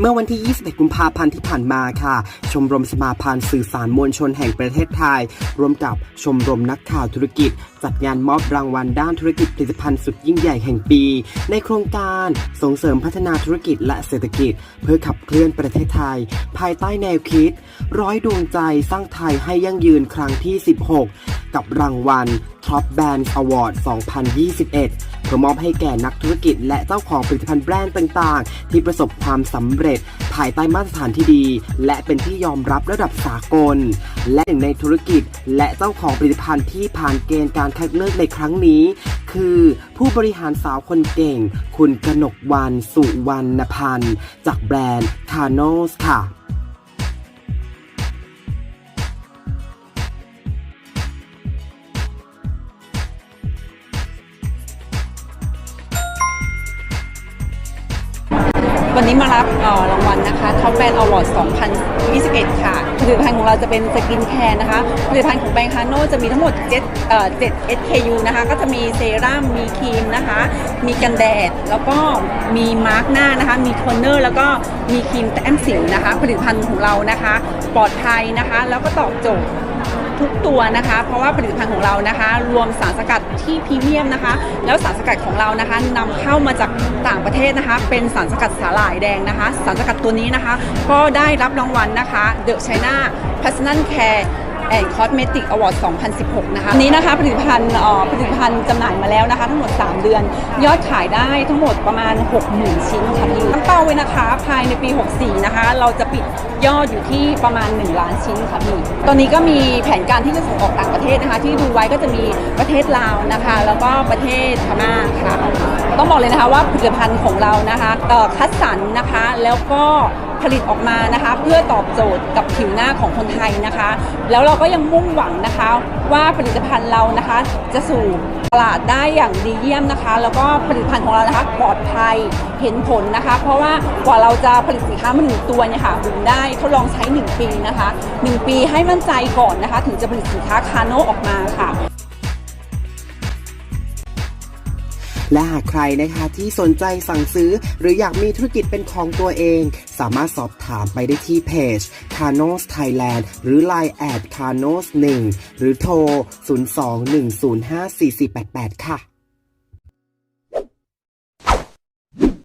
เมื่อวันที่ 21 กุมภาพันธ์ที่ผ่านมาค่ะ ชมรมสมาพันธ์สื่อสารมวลชนแห่งประเทศไทย ร่วมกับชมรมนักข่าวธุรกิจ จัดงานมอบรางวัลด้านธุรกิจผลิตภัณฑ์สุดยิ่งใหญ่แห่งปี ในโครงการส่งเสริมพัฒนาธุรกิจและเศรษฐกิจ เพื่อขับเคลื่อนประเทศไทย ภายใต้แนวคิด ร้อยดวงใจสร้างไทยให้ยั่งยืนครั้งที่ 16 กับรางวัล Top Brand Award 2021 พื่อมอบให้แก่นักธุรกิจ และเจ้าของผลิตภัณฑ์แบรนด์ต่าง ๆ ที่ประสบความสำเร็จ ภายใต้มาตรฐานที่ดี และเป็นที่ยอมรับระดับสากล และหนึ่งในธุรกิจ และเจ้าของผลิตภัณฑ์ที่ผ่านเกณฑ์การคัดเลือกในครั้งนี้ คือผู้บริหารสาวคนเก่ง คุณกนกวันสุวรรณพันธ์จากแบรนด์ c a r n o s ค่ะ วันนี้มารับรางวัลนะคะ Top Brand Award 2021 ค่ะ ผลิตภัณฑ์ของเราจะเป็นสกินแคร์นะคะ ผลิตภัณฑ์ของแบงค์คาโนจะมีทั้งหมด7เอ่อ7 SKU นะคะ ก็จะมีเซรั่ม มีครีมนะคะ มีกันแดด แล้วก็มีมาร์กหน้านะคะ มีโทนเนอร์ แล้วก็มีครีมแต้มสิวนะคะ ผลิตภัณฑ์ของเรานะคะ ปลอดภัยนะคะ แล้วก็ตอบโจทย์ ทุกตัวนะคะ เพราะว่าผลิตภัณฑ์ของเรานะคะ รวมสารสกัดที่พรีเมียมนะคะ แล้วสารสกัดของเรานะคะนำเข้ามาจากต่างประเทศนะคะ เป็นสารสกัดสาหร่ายแดงนะคะ สารสกัดตัวนี้นะคะ ก็ได้รับรางวัลนะคะ The China Personal Care and Cosmetic Award 2016 นะคะนี้นะคะผลิตภัณฑ์ผลิตภัณฑ์จำหน่ายมาแล้วนะคะทั้งหมด 3 เดือน ยอดขายได้ทั้งหมดประมาณ 60,000 ชิ้นค่ะพี่ตั้งเป้าไว้นะคะ ภายในปี 64 นะคะ เราจะปิดยอดอยู่ที่ประมาณ 1 ล้านชิ้นค่ะพี่ ตอนนี้ก็มีแผนการที่จะส่งออกต่างประเทศนะคะ ที่ดูไว้ก็จะมีประเทศลาวนะคะ แล้วก็ประเทศพม่าค่ะ ต้องบอกเลยนะคะว่าผลิตภัณฑ์ของเรานะคะคัดสรรนะคะแล้วก็ ผลิตออกมานะคะ เพื่อตอบโจทย์กับผิวหน้าของคนไทยนะคะ แล้วเราก็ยังมุ่งหวังนะคะ ว่าผลิตภัณฑ์เรานะคะ จะสู่ตลาดได้อย่างดีเยี่ยมนะคะ แล้วก็ผลิตภัณฑ์ของเรานะคะปลอดภัยเห็นผลนะคะ เพราะว่ากว่าเราจะผลิตสินค้ามาหนึ่งตัวเนี่ยค่ะบุ๋มได้ทดลองใช้ 1 ปีนะคะหนึ่งปีให้มั่นใจก่อนนะคะ ถึงจะผลิตสินค้าคาโนออกมาค่ะ และหากใครนะคะที่สนใจสั่งซื้อ หรืออยากมีธุรกิจเป็นของตัวเอง สามารถสอบถามไปได้ที่เพจ Canos Thailand หรือ Line แอด Canos 1หรือโทร 02-105-4488 ค่ะ